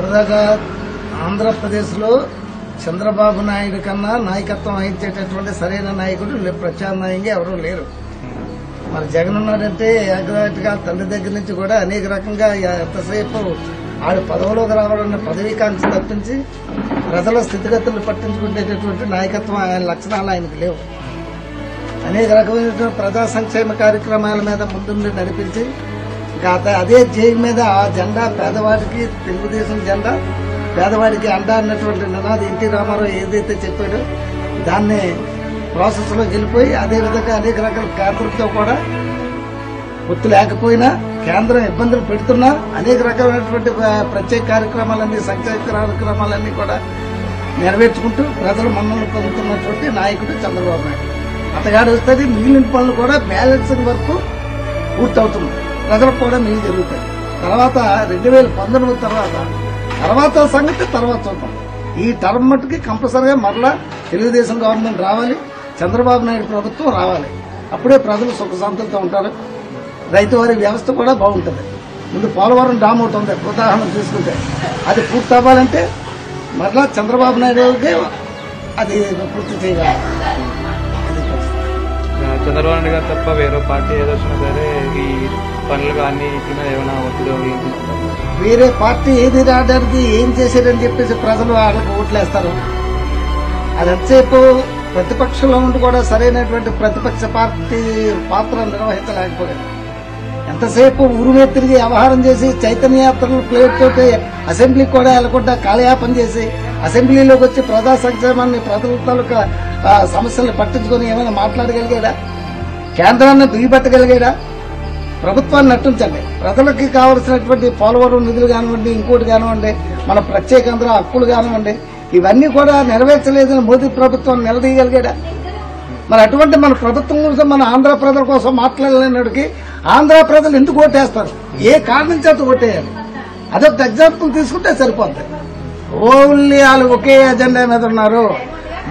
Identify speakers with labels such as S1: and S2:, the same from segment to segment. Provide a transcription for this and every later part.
S1: ఇప్పటిదాకా ఆంధ్రప్రదేశ్లో చంద్రబాబు నాయుడు కన్నా నాయకత్వం వహించేటటువంటి సరైన నాయకుడు ప్రత్యామ్నాయంగా ఎవరూ లేరు. మరి జగన్ ఉన్నాడంటే ఏకదాటిగా తండ్రి దగ్గర నుంచి కూడా అనేక రకంగా ఎంతసేపు ఆడు పదవిలోకి రావడం పదవీకాంక్ష తప్పించి ప్రజల స్థితిగతులు పట్టించుకునేటటువంటి నాయకత్వం ఆయన లక్షణాలు ఆయనకు లేవు. అనేక రకమైనటువంటి ప్రజా సంక్షేమ కార్యక్రమాల మీద ముందుండి నడిపించి ఇంకా అదే జై మీద ఆ జెండా పేదవాడికి తెలుగుదేశం జెండా పేదవాడికి అండ అన్నటువంటి నినాది ఎన్టీ రామారావు ఏదైతే చెప్పాడో దాన్ని ప్రాసెస్లో వెళ్ళిపోయి అదే విధంగా అనేక రకాల కేంద్రంతో కూడా ఒత్తు లేకపోయినా కేంద్రం ఇబ్బందులు పెడుతున్నా అనేక రకమైనటువంటి ప్రత్యేక కార్యక్రమాలన్నీ సంక్షేమ కార్యక్రమాలన్నీ కూడా నెరవేర్చుకుంటూ ప్రజలు మన్నలు పొందుతున్నటువంటి నాయకుడు చంద్రబాబు నాయుడు. అతగాడు వస్తే మిగిలిన పనులు కూడా బ్యాలెన్సింగ్ వరకు పూర్తవుతుంది. ప్రజలకు కూడా మిగిలి జరుగుతాయి. తర్వాత రెండు వేల పంతొమ్మిది తర్వాత తర్వాత సంగతి తర్వాత చూద్దాం. ఈ టర్మ్ మట్టుకి కంపల్సరిగా మరలా తెలుగుదేశం గవర్నమెంట్ రావాలి చంద్రబాబు నాయుడు ప్రభుత్వం రావాలి. అప్పుడే ప్రజలు సుఖశాంతులతో ఉంటారు. రైతు వారి వ్యవస్థ కూడా బాగుంటుంది. ముందు పోలవరం డామ్ ఒకటి ఉంది ఉదాహరణ తీసుకుంటే. అది పూర్తి అవ్వాలంటే మరలా చంద్రబాబు నాయుడుకే అది పూర్తి చేయాలి. అది
S2: చంద్రబాబు నాయుడు గారు తప్ప వేరే పార్టీ ఏదో వచ్చినా సరే ఈ పనులు కానీ ఇట్లా ఏమైనా ఒత్తిడి
S1: వేరే పార్టీ ఏది రావడానికి ఏం చేశారని చెప్పేసి ప్రజలు వాళ్ళకి ఓట్లేస్తారు. అది ఎంతసేపు ప్రతిపక్షంలో ఉండి కూడా సరైనటువంటి ప్రతిపక్ష పార్టీ పాత్ర నిర్వహించలేకపోయారు ఎంతసేపు ఊరుమే తిరిగి వ్యవహారం చేసి చైతన్య యాత్రలు ప్లేట్ తోటి అసెంబ్లీకి కూడా వెళ్ళకుండా కాలయాపన చేసి అసెంబ్లీలోకి వచ్చి ప్రజా సంక్షేమాన్ని ప్రజల తాలూకా సమస్యలు పట్టించుకొని ఏమైనా మాట్లాడగలిగాడా? కేంద్రాన్ని బిగిపెట్టగలిగాడా ప్రభుత్వాన్ని నట్టించండి ప్రజలకి కావలసినటువంటి పోలవరం నిధులు కానివ్వండి ఇంకోటి కానివ్వండి మన ప్రత్యేకాంధ్ర హక్కులు కానివ్వండి ఇవన్నీ కూడా నెరవేర్చలేదని మోదీ ప్రభుత్వం నిలదీయగలిగాడా. మరి అటువంటి మన ప్రభుత్వం కోసం మన ఆంధ్ర ప్రజల కోసం మాట్లాడలేనడికి ఆంధ్ర ప్రజలు ఎందుకు ఓటేస్తారు? ఏ కారణం చేత ఓటేయాలి? అదొక ఎగ్జాంపుల్ తీసుకుంటే సరిపోద్ది. ఓన్లీ వాళ్ళు ఒకే ఎజెండా మీద ఉన్నారు.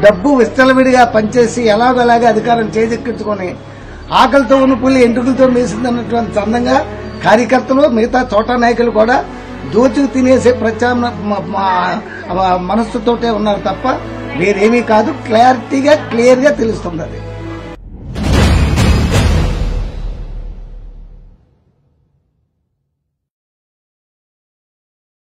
S1: డబ్బు విస్తలవిడిగా పనిచేసి ఎలాగోలాగా అధికారం చేజెక్కించుకొని ఆకలితో ఉన్న పులి ఎంటుకలతో మేసిందన్నటువంటి చందంగా కార్యకర్తలు మిగతా చోటా నాయకులు కూడా దోచుకు తినేసే ప్రచారం మనస్సుతోటే ఉన్నారు తప్ప వేరేమీ కాదు. క్లారిటీగా క్లియర్గా తెలుస్తుంది అది.